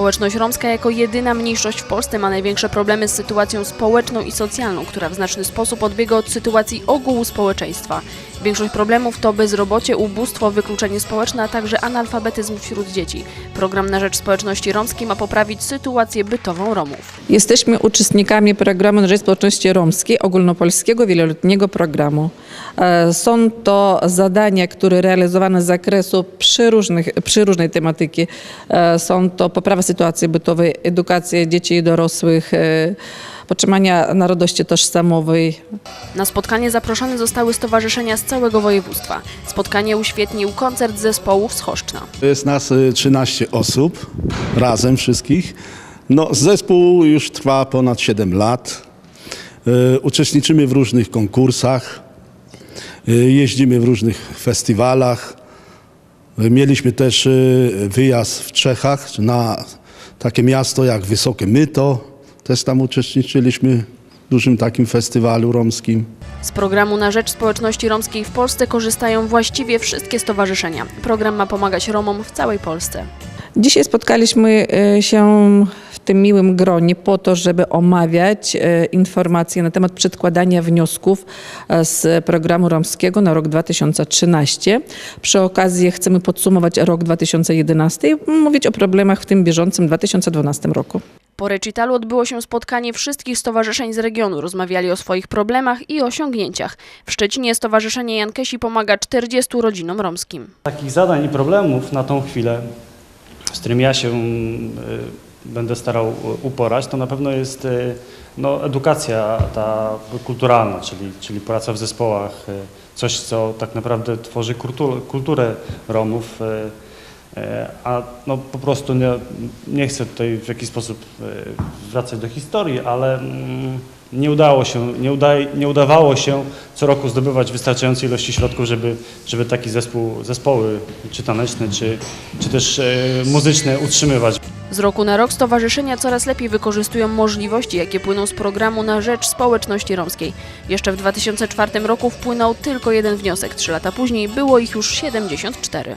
Społeczność romska jako jedyna mniejszość w Polsce ma największe problemy z sytuacją społeczną i socjalną, która w znaczny sposób odbiega od sytuacji ogółu społeczeństwa. Większość problemów to bezrobocie, ubóstwo, wykluczenie społeczne, a także analfabetyzm wśród dzieci. Program na rzecz społeczności romskiej ma poprawić sytuację bytową Romów. Jesteśmy uczestnikami programu na rzecz społeczności romskiej, ogólnopolskiego wieloletniego programu. E, Są to zadania, które realizowane z zakresu przeróżnych, przeróżnej tematyki. E, Są to poprawa sytuacji bytowej, edukacja dzieci i dorosłych, e, podtrzymania narodowości tożsamowej, Na spotkanie zaproszone zostały stowarzyszenia z całego województwa. Spotkanie uświetnił koncert zespołów z Choszczna. Jest nas y, 13 osób, razem wszystkich. No, zespół już trwa ponad 7 lat. Y, Uczestniczymy w różnych konkursach, jeździmy w różnych festiwalach. Mieliśmy też wyjazd w Czechach na takie miasto jak Wysokie Myto. Też tam uczestniczyliśmy w dużym takim festiwalu romskim. Z programu na rzecz społeczności romskiej w Polsce korzystają właściwie wszystkie stowarzyszenia. Program ma pomagać Romom w całej Polsce. Dzisiaj spotkaliśmy e, się w tym miłym gronie po to, żeby omawiać e, informacje na temat przedkładania wniosków e, z programu romskiego na rok 2013. Przy okazji chcemy podsumować rok 2011 i mówić o problemach w tym bieżącym 2012 roku. Po recitalu odbyło się spotkanie wszystkich stowarzyszeń z regionu. Rozmawiali o swoich problemach i osiągnięciach. W Szczecinie Stowarzyszenie Jankesi pomaga 40 rodzinom romskim. Takich zadań i problemów na tą chwilę, z którymi ja się y, będę starał uporać, to na pewno jest y, no, edukacja ta kulturalna, czyli, czyli praca w zespołach, y, coś, co tak naprawdę tworzy kulturę, kulturę Romów. y, y, A no, po prostu nie, nie chcę tutaj w jakiś sposób y, wracać do historii, ale mm, nie udało się, nie, udaje, nie udawało się co roku zdobywać wystarczającej ilości środków, żeby, żeby taki zespół, zespoły, czy taneczne, czy, czy też e, muzyczne utrzymywać. Z roku na rok stowarzyszenia coraz lepiej wykorzystują możliwości, jakie płyną z programu na rzecz społeczności romskiej. Jeszcze w 2004 roku wpłynął tylko jeden wniosek. Trzy lata później było ich już 74.